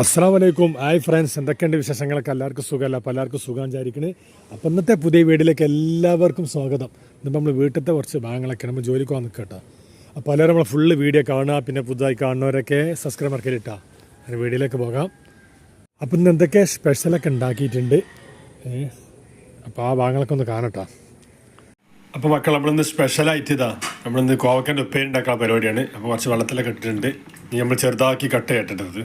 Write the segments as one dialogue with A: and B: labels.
A: അസ്സാം വലൈക്കും hi friends എന്തൊക്കെയുണ്ട് വിശേഷങ്ങളൊക്കെ? എല്ലാവർക്കും സുഖമല്ല? അപ്പോൾ എല്ലാവർക്കും സുഖം വിചാരിക്കണേ അപ്പം ഇന്നത്തെ പുതിയ വീട്ടിലേക്ക് എല്ലാവർക്കും സ്വാഗതം. ഇന്നിപ്പോൾ നമ്മൾ വീട്ടിലത്തെ കുറച്ച് ഭാഗങ്ങളൊക്കെ നമ്മൾ ജോലിക്ക് വന്ന് കേട്ടോ അപ്പോൾ എല്ലാവരും നമ്മൾ ഫുള്ള് വീഡിയോ കാണുക പിന്നെ പുതുതായി കാണുന്നവരൊക്കെ സബ്സ്ക്രൈബ് മറക്കലിട്ടാ അങ്ങനെ വീഡിയോയിലേക്ക് പോകാം. അപ്പം ഇന്ന് എന്തൊക്കെ സ്പെഷ്യലൊക്കെ ഉണ്ടാക്കിയിട്ടുണ്ട്? അപ്പോൾ ആ ഭാഗങ്ങളൊക്കെ ഒന്ന് കാണട്ടോ അപ്പോൾ മക്കൾ നമ്മളിന്ന് സ്പെഷ്യലായിട്ട് ഇതാ നമ്മളിന്ന് കോവക്കന്റെ ഉപ്പേരി ഉണ്ടാക്കുന്ന പരിപാടിയാണ്. അപ്പോൾ കുറച്ച് വെള്ളത്തിലൊക്കെ ഇട്ടിട്ടുണ്ട്. ഇനി നമ്മൾ ചെറുതാക്കി കട്ട് ചെയ്തിട്ടത്.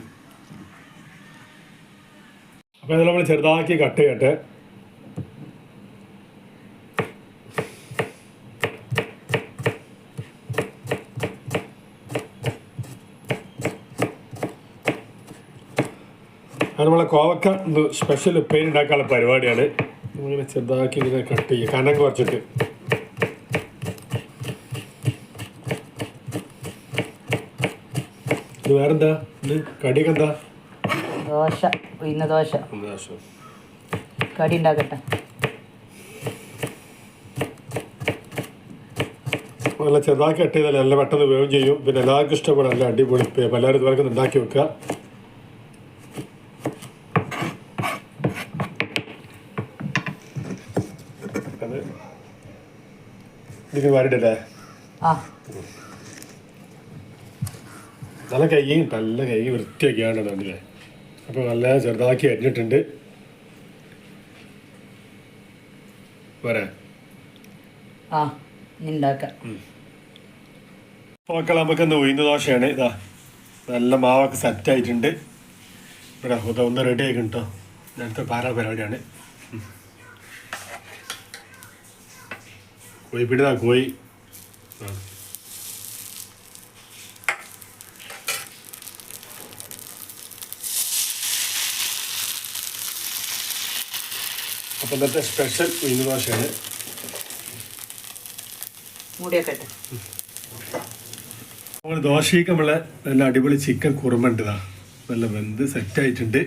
A: അപ്പോൾ ഇത് നമ്മൾ ചെറുതാക്കി കട്ട് ചെയ്യട്ടെ. അത് നമ്മളെ കോവക്ക സ്പെഷ്യൽ ഉപ്പേരി ഉണ്ടാക്കാനുള്ള പരിപാടിയാണ്. നമ്മളിങ്ങനെ ചെറുതാക്കി ഇങ്ങനെ കട്ട് ചെയ്യുക കനം കുറച്ചിട്ട്. ഇത് വേറെന്താ? ഇത് കടിയൊക്കെ എന്താ?
B: ദോശ ഉഴുന്ന ദോശ. കടി ഉണ്ടാക്കട്ടെ.
A: നല്ല ചെറുതാക്കി കട്ട് ചെയ്താൽ നല്ല പെട്ടെന്ന് വേവും ചെയ്യും. പിന്നെ എല്ലാവർക്കും ഇഷ്ടപ്പെടും. നല്ല അടിപൊളി എല്ലാവരും ഇതുവരെ ഉണ്ടാക്കി വെക്കുക. ഇതിന് വരണ്ടല്ലേ നല്ല കൈ നല്ല കൈ വൃത്തിയൊക്കെയാണ് കണ്ടില്ലേ അപ്പോൾ നല്ല ചെറുതാക്കി അരിഞ്ഞിട്ടുണ്ട്. വരാ
B: ആ ഉണ്ടാക്കാം.
A: മക്കൾ നമുക്കൊന്ന് ഉഴുന്ന ദോശയാണ്. ഇതാ നല്ല മാവൊക്കെ സെറ്റ് ആയിട്ടുണ്ട്. ഇവിടെ ഒന്ന് റെഡി ആയി കേട്ടോ നേരത്തെ പാരാ പരിപാടിയാണ്. ഉം. കോഴി പിടിതാ കോഴി. ആ. ഇന്നത്തെ സ്പെഷ്യൽ ഉഴുന്ന ദോശയാണ്. നമ്മൾ ദോശയ്ക്ക് നമ്മളെ നല്ല അടിപൊളി ചിക്കൻ കുറുമുണ്ട് ഇതാ. നല്ല വെന്ത് സെറ്റ് ആയിട്ടുണ്ട്.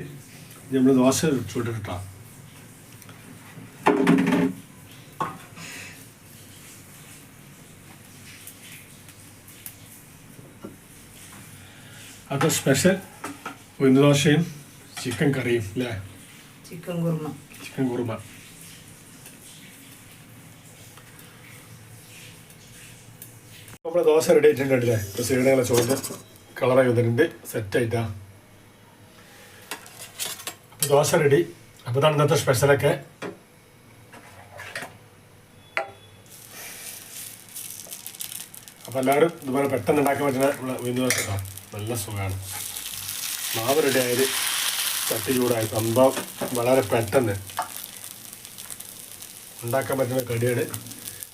A: നമ്മൾ ദോശ ചൂടിട്ടാ അപ്പൊ സ്പെഷ്യൽ ഉഴുന്ന് ദോശയും ചിക്കൻ കറിയും അല്ലേ?
B: ചിക്കൻ കുറുമ.
A: ചിക്കൻ കുറുമ. നമ്മുടെ ദോശ റെഡി ആയിട്ടുണ്ട് അല്ലേ സീഡകളെ ചോറിന് കളറായി വന്നിട്ടുണ്ട്. സെറ്റ് ആയിട്ടാ. അപ്പോൾ ദോശ റെഡി അപ്പോൾ ഇതാണ് ഇന്നത്തെ സ്പെഷ്യലൊക്കെ അപ്പോൾ എല്ലാവരും ഇതുപോലെ പെട്ടെന്ന് ഉണ്ടാക്കാൻ പറ്റുന്ന ഉഴുന്ന് ദോശ നല്ല സുഖമാണ് മാവ് റെഡി ആയത് ചട്ടി ചൂടായി. സംഭവം വളരെ പെട്ടെന്ന് ഉണ്ടാക്കാൻ പറ്റുന്ന കടിയാണ്.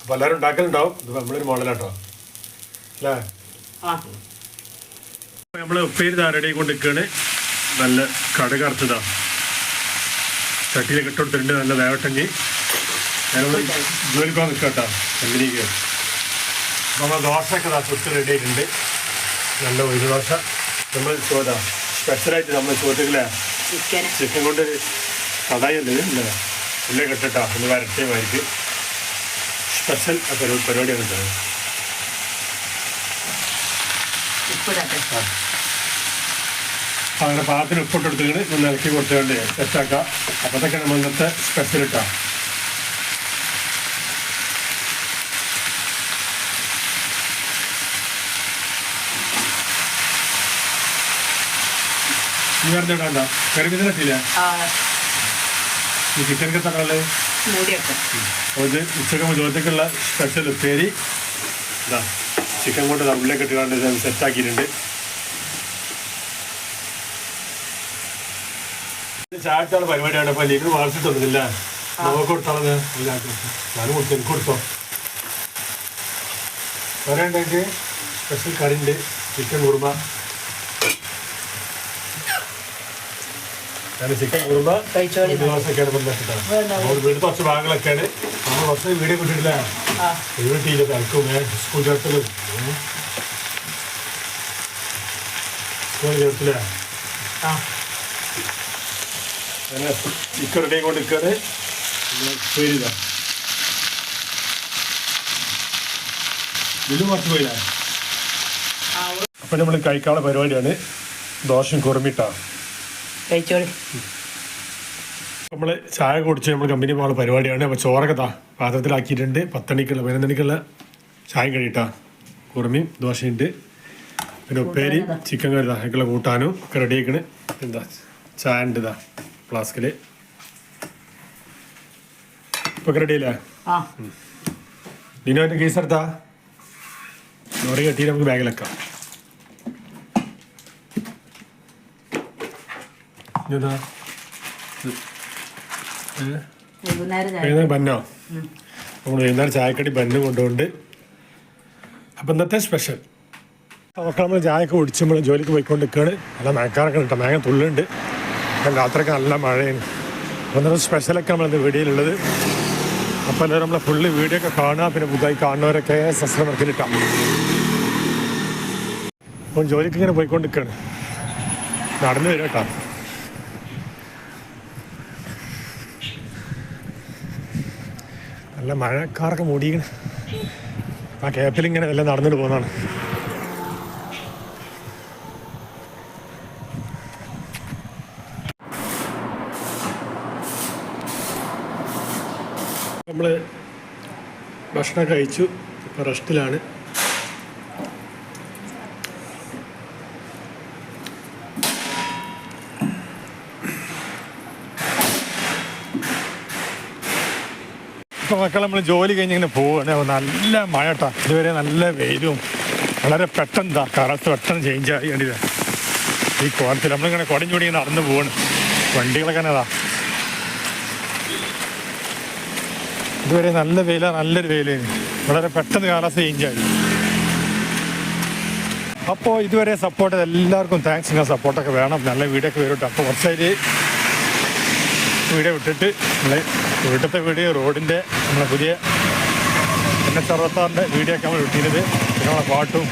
A: അപ്പോൾ എല്ലാവരും ഉണ്ടാക്കലുണ്ടാവും. ഇത് നമ്മളൊരു മോഡലാട്ടോ നമ്മൾ ഉപ്പേരി താരടി റെഡി കൊണ്ട് നിൽക്കുകയാണ് നല്ല കടുക് അറുത്തതാ. ചട്ടിയിലേക്ക് ഇട്ട് നല്ല വേവട്ടെങ്കിൽ ഞങ്ങൾ ജോലിക്ക് പോകാൻ നിൽക്കാം കേട്ടോ. കമ്പനിക്ക് നമ്മൾ ദോശയൊക്കെ ഇതാ റെഡി ആയിട്ടുണ്ട്. നല്ല ഒരു ദോശ. നമ്മൾ ചോദാ സ്പെഷ്യലായിട്ട് നമ്മൾ ചോദിക്കില്ലേ
B: ചിക്കൻ
A: ചിക്കൻ കൊണ്ട് കടായി അല്ലേ ഇല്ലേ? ഉള്ളി കെട്ടിട്ടാ ഒന്ന് വരട്ടേ മാതിരിക്ക് സ്പെഷ്യൽ പരിപാടി പരിപാടിയാണ് കേട്ടോ.
B: ഉപ്പിടട്ടെ.
A: അങ്ങനെ പാകത്തിന് ഉപ്പിട്ട് എടുത്തിട്ട് ഒന്ന് ഇളക്കി കൊടുത്തുകൊണ്ട് സെറ്റാക്കാം. അപ്പോൾ അതൊക്കെ നമ്മൾ ഇന്നത്തെ സ്പെഷ്യൽ ഇട്ടാ. ഇടാണ്ട ഇട്ടില്ല ഈ തക്കാളി ഇത് ഉച്ചയ്ക്ക് ചോദ്യത്തേക്കുള്ള സ്പെഷ്യൽ ഉപ്പേരി. ഇതാ. ചിക്കൻ കൊണ്ട് തമ്മിലേക്ക് ഉള്ളിലേക്ക് ഇട്ടുകൊണ്ട് സെറ്റാക്കിയിട്ടുണ്ട് ചായത്താണ് പരിപാടിയാണ്. അപ്പോൾ ലീഡർ വാർത്തിട്ടൊന്നുമില്ല നമുക്ക് കൊടുത്താളത് ഞാനും കൊടുത്തു എനിക്ക് കൊടുത്തോ? പറയണ്ടെങ്കിൽ സ്പെഷ്യൽ കറി ഉണ്ട് ചിക്കൻ കുറുമ. ഞാൻ ചിക്കൻ കുറുമ ദിവസമൊക്കെയാണ് അപ്പോൾ വീട്ടിൽ കുറച്ച് ഭാഗങ്ങളൊക്കെയാണ്. നമ്മൾ കുറച്ച് വീഡിയോ കിട്ടിയിട്ടില്ല വീട്ടിൽ തിരക്കും സ്കൂൾ ചേർത്തലും. സ്കൂൾ ചേർത്തില്ല
B: ആ.
A: അങ്ങനെ ചിക്കൻ റെഡി കൊണ്ട് നിൽക്കാറ് പേരിത. ഇത് കുറച്ച് പോയില്ല?
B: ആ
A: അപ്പം നമ്മൾ കഴിക്കാനുള്ള പരിപാടിയാണ്. ദോഷം കുറുമിട്ട
B: കഴിച്ചോളി.
A: നമ്മൾ ചായ കുടിച്ച് നമ്മൾ കമ്പനി പോകുന്ന പരിപാടിയാണ്. അപ്പോൾ ചോറൊക്കെ താ പാത്രത്തിലാക്കിയിട്ടുണ്ട്. പത്തണിക്കുള്ള പതിനൊന്നണിക്കുള്ള ചായ കഴിയിട്ടാ കുറുമയും ദോശയുണ്ട്. പിന്നെ ഉപ്പേരി ചിക്കൻ കറി ഇതാ. കൂട്ടാനും ഒക്കെ റെഡി ആക്കണ് എന്താ? ചായ ഉണ്ട് ഇതാ ഫ്ലാസ്കിൽ ഇപ്പൊ റെഡി അല്ലേ? എന്റെ കേസ് എടുത്താ? ലോറി കെട്ടി നമുക്ക് ബാഗിലെക്കാം
B: വൈകുന്നേരം ചായ
A: വൈകുന്നേരം ബന്നോ? നമ്മൾ വൈകുന്നേരം ചായക്കടി ബന്ന് കൊണ്ടുകൊണ്ട് അപ്പം ഇന്നത്തെ സ്പെഷ്യൽ നമുക്ക് നമ്മൾ ചായയൊക്കെ കുടിച്ച് നമ്മൾ ജോലിക്ക് പോയിക്കൊണ്ട് നിൽക്കുകയാണ് നല്ല മഴക്കാരൊക്കെ കിട്ടും. മേഘം തുള്ളുണ്ട്. അപ്പം രാത്രിയൊക്കെ നല്ല മഴയാണ്. അപ്പം ഇന്നത്തെ സ്പെഷ്യലൊക്കെ നമ്മൾ വീഡിയോയിലുള്ളത്. അപ്പോൾ എല്ലാവരും നമ്മളെ ഫുള്ള് വീഡിയോ ഒക്കെ കാണുക. പിന്നെ പുതുതായി കാണുന്നവരൊക്കെ സബ്സ്ക്രൈബ് വർക്കിലിട്ടാം അപ്പം ജോലിക്ക് ഇങ്ങനെ പോയിക്കൊണ്ട് നിൽക്കുകയാണ് നടന്നു വരും കേട്ടോ. നല്ല മഴക്കാറൊക്കെ മൂടിയാണ് ആ ക്യാപ്പിൽ ഇങ്ങനെ എല്ലാം നടന്നിട്ട് പോകുന്നതാണ്. നമ്മൾ ഭക്ഷണം കഴിച്ചു. ഇപ്പോൾ റെസ്റ്റിലാണ് ഇപ്പോൾ മക്കൾ നമ്മൾ ജോലി കഴിഞ്ഞ് ഇങ്ങനെ പോവുകയാണ് നല്ല മഴ കേട്ടോ ഇതുവരെ നല്ല വെയിലും വളരെ പെട്ടെന്ന് കാലത്ത് പെട്ടെന്ന് ചേഞ്ച് ആയി കണ്ടില്ല? ഈ കോലത്തിൽ നമ്മളിങ്ങനെ കുടഞ്ഞുടി നടന്ന് പോവാണ്. വണ്ടികളൊക്കെ തന്നെ അതാ ഇതുവരെ നല്ല വെയില നല്ലൊരു വെയിലായിരുന്നു. വളരെ പെട്ടെന്ന് കാലാവസ്ഥ ചേഞ്ച് ആയി. അപ്പോൾ ഇതുവരെ സപ്പോർട്ട് എല്ലാവർക്കും താങ്ക്സ് ഇങ്ങനെ സപ്പോർട്ടൊക്കെ വേണം. നല്ല വീടൊക്കെ വരും കേട്ടോ അപ്പോൾ കുറച്ചായിട്ട് വീഡിയോ വിട്ടിട്ട് നമ്മളെ വീട്ടിലത്തെ വീഡിയോ റോഡിന്റെ നമ്മളെ പുതിയ എൻ എസ് അറുപത്താറിന്റെ വീഡിയോ ഒക്കെ നമ്മൾ വിട്ടിരുന്നത് പിന്നെ നമ്മളെ പാട്ടും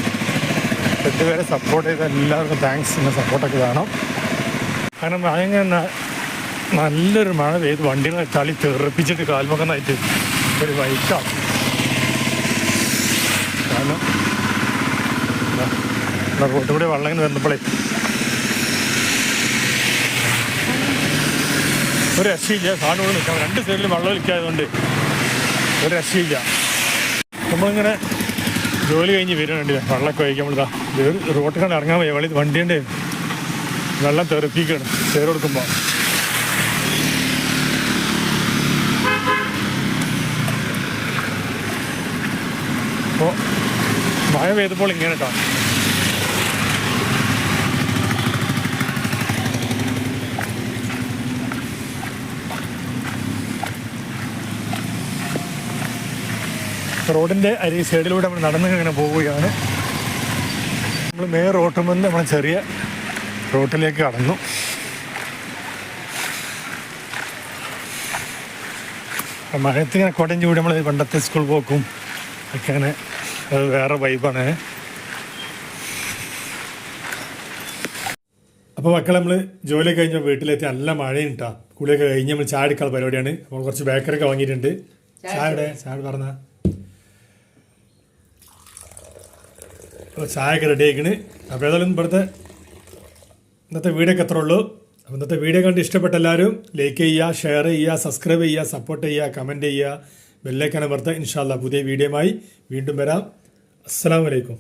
A: ഇതുവരെ സപ്പോർട്ട് ചെയ്ത എല്ലാവർക്കും താങ്ക്സ് എന്നെ സപ്പോർട്ടൊക്കെ കാണാം കാരണം ഭയങ്കര നല്ലൊരു മഴ പെയ്ത് വണ്ടികളെ തളി തെറിപ്പിച്ചിട്ട് കാൽമുഖന്നായിട്ട് ഒരു വൈറ്റാണ് കാരണം റോഡിലൂടെ കൂടെ ഇങ്ങനെ വരുന്നപ്പോഴേ ഒരു രക്ഷയില്ല. സാധനങ്ങൾ നിൽക്കാം. രണ്ട് സൈഡിൽ വെള്ളം ഒലിക്കായതുകൊണ്ട് ഒരു രക്ഷയില്ല. നമ്മളിങ്ങനെ ജോലി കഴിഞ്ഞ് വരുന്നുണ്ട്. വെള്ളമൊക്കെ ഒഴിക്കാൻ നമ്മളിതാ റോട്ടിൽ കണ്ട് ഇറങ്ങാൻ വയ്യ. വളി വണ്ടിയുണ്ട്. വെള്ളം തെറിപ്പിക്കണം ചേർ കൊടുക്കുമ്പോൾ അപ്പോൾ മഴ പെയ്തപ്പോൾ ഇങ്ങനെ കേട്ടോ റോഡിന്റെ അരി സൈഡിലൂടെ നമ്മൾ നടന്ന് ഇങ്ങനെ പോവുകയാണ്. നമ്മൾ മേ റോട്ടിൽ നിന്ന് നമ്മൾ ചെറിയ റോട്ടിലേക്ക് കടന്നു. അപ്പം മഴയത്ത് ഇങ്ങനെ കുടഞ്ഞു കൂടി നമ്മൾ പണ്ടത്തെ സ്കൂൾ പോക്കും ഒക്കെ അങ്ങനെ അത് വേറെ വൈബാണ് അപ്പോൾ മക്കളെ നമ്മൾ ജോലി കഴിഞ്ഞ വീട്ടിലെത്തി നല്ല മഴയും കേട്ടോ കുളിയൊക്കെ കഴിഞ്ഞ് നമ്മൾ ചായ എടുക്കാനുള്ള പരിപാടിയാണ്. അപ്പോൾ കുറച്ച് ബേക്കറി ഒക്കെ വാങ്ങിയിട്ടുണ്ട്. ചായയുടെ ചായ പറഞ്ഞ? അപ്പോൾ ചായയൊക്കെ റെഡി ആയിക്കണ് അപ്പോൾ ഏതായാലും ഇവിടുത്തെ ഇന്നത്തെ വീഡിയോ ഒക്കെ അത്രേ ഉള്ളൂ. അപ്പോൾ ഇന്നത്തെ വീഡിയോ കണ്ട് ഇഷ്ടപ്പെട്ട എല്ലാവരും ലൈക്ക് ചെയ്യുക ഷെയർ ചെയ്യുക സബ്സ്ക്രൈബ് ചെയ്യുക സപ്പോർട്ട് ചെയ്യുക കമന്റ് ചെയ്യുക. ബെല്ലൈക്കാനും പുറത്ത് ഇൻഷാല്ല പുതിയ വീഡിയോയുമായി വീണ്ടും വരാം. അസ്സാം വലൈക്കും